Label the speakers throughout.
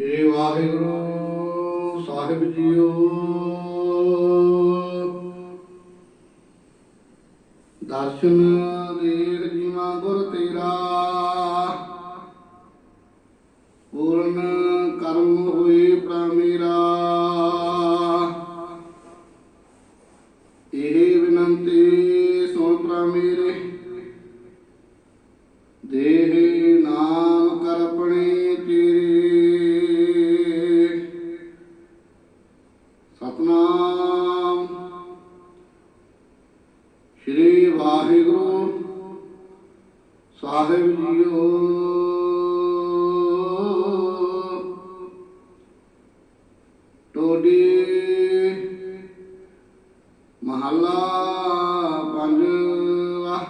Speaker 1: ਸ੍ਰੀ ਵਾਹਿਗੁਰੂ ਸਾਹਿਬ JIO. ਦਰਸ਼ਨ ਦੇਖ ਜੀਵਾ ਗੁਰ ਤੇਰਾ। ਪੂਰਨ ਕਰਮ ਹੋਏ ਪ੍ਰਮੇਰਾ ਇਹ ਵਿਨੰਤੀ ਸੁਣ ਪ੍ਰਮੇਰੇ ਦੇਹ ਵਾਹਿਗੁਰੂ ਸਾਹਿਬ ਜੀਓ। ਟੋਡੀ ਮਹੱਲਾ ਪੰਜਵਾ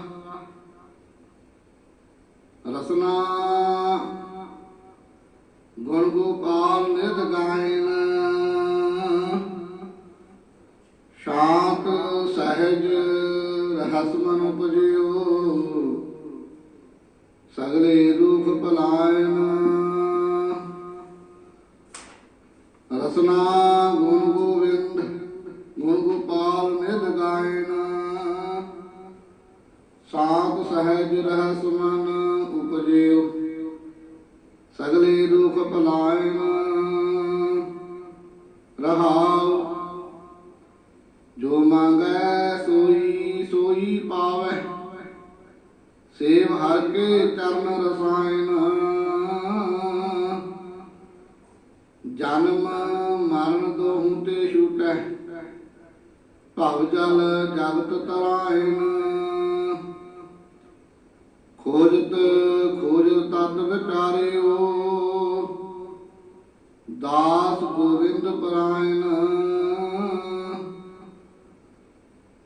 Speaker 1: ਰਸਨਾ ਗੁਣ ਗੋਪਾਲ ਨਿਤ ਗਾਇਨ। ਸ਼ਾਂਤ ਸਹਿਜ ਰਹਸ ਮਨ ਉਪਜਿਓ। ਸਗਲੇ ਦੁਖ ਭਲਾਇਨ ਰਸਨਾ ਗੁਣ ਗੋਵਿੰਦ, ਗੁਣ ਗੋਪਾਲ ਨਿਤ ਗਾਇਨ। ਸਾਤ ਸਹਿਜ ਰਹਿਸ ਮਨ ਉਪਜਿਓ। ਸਗਲੇ ਦੁਖ ਭਲਾਇਨ ਰਹਾਉ ਜੋ ਮੰਗੈ ਸੋਈ ਸੋਈ ਪਾਵੈ। ਸੇਵ ਹਰ ਕੇ ਚਰਨ ਰਸਾਇਨ ਜਨਮ ਮਰਨ ਦੋਹੂ ਤੇ ਛੂਟੈ। ਭਵ ਜਲ ਜਗਤ ਤਰਾਇਨ ਖੋਜਤ ਖੋਜਤ ਤਤ ਵਿਚਾਰਿਓ। ਦਾਸ ਗੋਵਿੰਦ ਪਰਾਇਨ